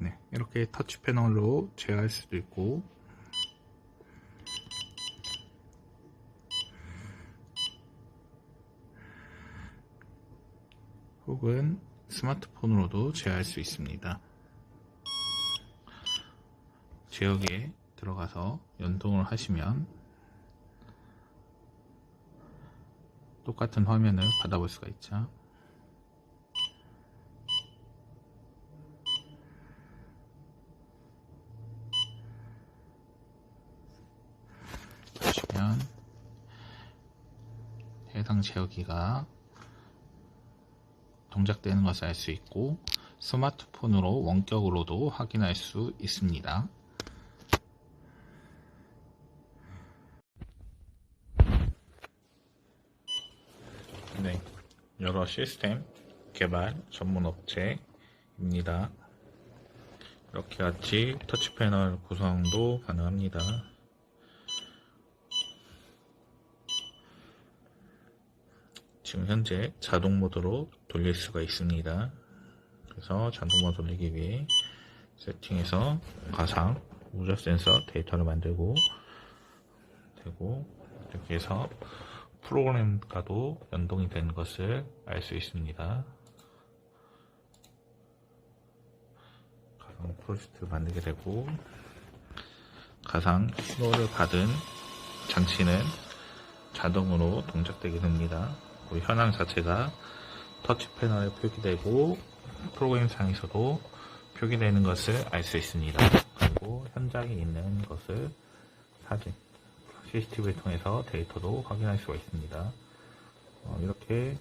네, 이렇게 터치 패널로 제어할 수도 있고 혹은 스마트폰으로도 제어할 수 있습니다. 제어기에 들어가서 연동을 하시면 똑같은 화면을 받아볼 수가 있죠. 보시면 해당 제어기가 동작되는 것을 알 수 있고 스마트폰으로 원격으로도 확인할 수 있습니다. 네, 여러 시스템 개발 전문 업체입니다. 이렇게 같이 터치 패널 구성도 가능합니다. 지금 현재 자동 모드로 돌릴 수가 있습니다. 그래서 자동 모드 돌리기 위해 세팅에서 가상 우저 센서 데이터를 만들고 되고 이렇게 해서 프로그램과도 연동이 되는 것을 알 수 있습니다. 가상 프로젝트 만들게 되고 가상 신호를 받은 장치는 자동으로 동작되게 됩니다. 우리 현황 자체가 터치 패널에 표기되고 프로그램 상에서도 표기되는 것을 알 수 있습니다. 그리고 현장에 있는 것을 사진, CCTV를 통해서 데이터도 확인할 수가 있습니다. 어, 이렇게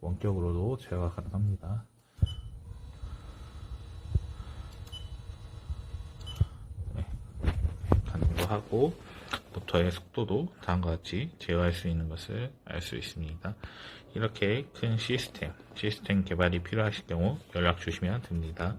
원격으로도 제어가 가능합니다. 네, 가능도 하고 모터의 속도도 다음과 같이 제어할 수 있는 것을 알 수 있습니다. 이렇게 큰 시스템, 시스템 개발이 필요하실 경우 연락 주시면 됩니다.